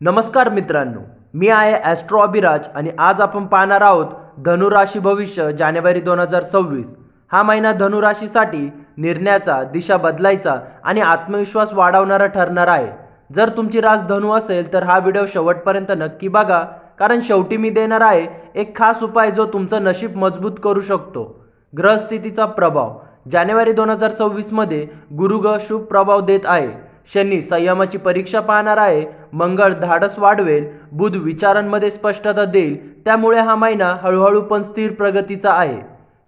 नमस्कार मित्रांनो मी आहे ॲस्ट्रो अभिराज आणि आज आपण पाहणार आहोत धनुराशी भविष्य जानेवारी दोन हजार सव्वीस. हा महिना धनुराशीसाठी निर्णयाचा दिशा बदलायचा आणि आत्मविश्वास वाढवणारा ठरणार आहे. जर तुमची रास धनु असेल तर हा व्हिडिओ शेवटपर्यंत नक्की बघा कारण शेवटी मी देणार आहे एक खास उपाय जो तुमचं नशीब मजबूत करू शकतो. ग्रहस्थितीचा प्रभाव. जानेवारी दोन हजार सव्वीसमध्ये गुरुग्रह शुभ प्रभाव देत आहे. शनी संयमाची परीक्षा पाहणार आहे मंगळ धाडस वाढवेल बुध विचारांमध्ये स्पष्टता देईल त्यामुळे हा महिना हळूहळू पण स्थिर प्रगतीचा आहे.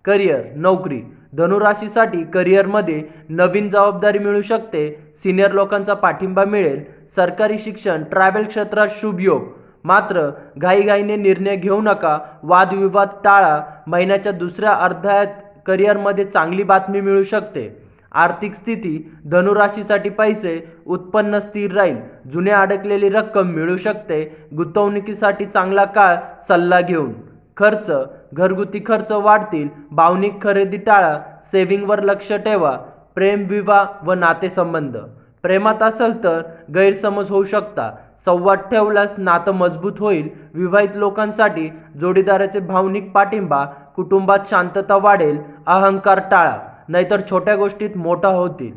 करिअर नोकरी धनुराशीसाठी करिअरमध्ये नवीन जबाबदारी मिळू शकते सिनियर लोकांचा पाठिंबा मिळेल सरकारी शिक्षण ट्रॅव्हल क्षेत्रात शुभ योग. मात्र घाईघाईने निर्णय घेऊ नका वादविवाद टाळा महिन्याच्या दुसऱ्या अर्ध्यात करिअरमध्ये चांगली बातमी मिळू शकते. आर्थिक स्थिती धनुराशीसाठी पैसे उत्पन्न स्थिर राहील. जुने अडकलेली रक्कम मिळू शकते. गुंतवणुकीसाठी चांगला काळ सल्ला घेऊन. खर्च घरगुती खर्च वाढतील. भावनिक खरेदी टाळा. सेव्हिंगवर लक्ष ठेवा. प्रेम विवाह व नातेसंबंध. प्रेमात असेल तर गैरसमज होऊ शकता. संवाद ठेवल्यास नातं मजबूत होईल. विवाहित लोकांसाठी जोडीदाराचे भावनिक पाठिंबा कुटुंबात शांतता वाढेल. अहंकार टाळा. नाहीतर छोट्या गोष्टीत मोठा होतील.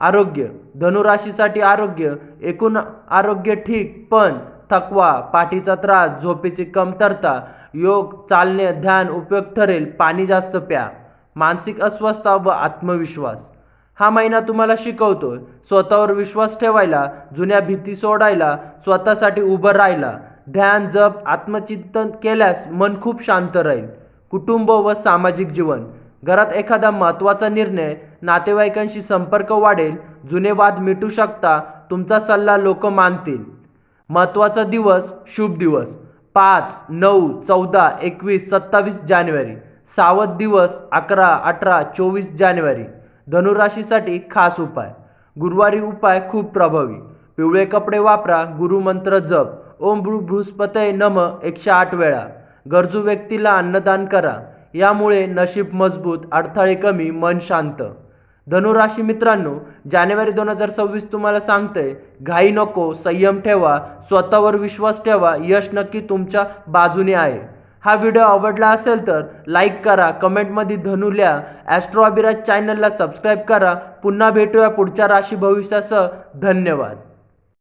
आरोग्य धनुराशीसाठी आरोग्य एकूण आरोग्य ठीक पण थकवा पाठीचा त्रास झोपेची कमतरता योग चालणे ध्यान उपयोग ठरेल पाणी जास्त प्या. मानसिक अस्वस्थता व आत्मविश्वास. हा महिना तुम्हाला शिकवतोय स्वतःवर विश्वास ठेवायला जुन्या भीती सोडायला स्वतःसाठी उभं राहायला. ध्यान जप आत्मचिंतन केल्यास मन खूप शांत राहील. कुटुंब व सामाजिक जीवन. घरात एखादा महत्त्वाचा निर्णय नातेवाईकांशी संपर्क वाढेल जुने वाद मिटू शकता तुमचा सल्ला लोक मानतील. महत्त्वाचा दिवस शुभ दिवस. पाच नऊ चौदा एकवीस सत्तावीस जानेवारी. सावध दिवस अकरा अठरा चोवीस जानेवारी. धनुराशीसाठी खास उपाय. गुरुवारी उपाय खूप प्रभावी. पिवळे कपडे वापरा गुरुमंत्र जप. ओम भृ बृहस्पतय नम एकशे आठ वेळा. गरजू व्यक्तीला अन्नदान करा. यामुळे नशीब मजबूत अडथळे कमी मन शांत. धनुराशी मित्रांनो जानेवारी दोन हजार सव्वीस तुम्हाला सांगतंय घाई नको संयम ठेवा स्वतःवर विश्वास ठेवा यश नक्की तुमच्या बाजूने आहे. हा व्हिडिओ आवडला असेल तर लाईक करा कमेंटमध्ये धनु लिहा ॲस्ट्रो अभिराज चॅनलला सबस्क्राईब करा. पुन्हा भेटूया पुढच्या राशी भविष्यासह. धन्यवाद.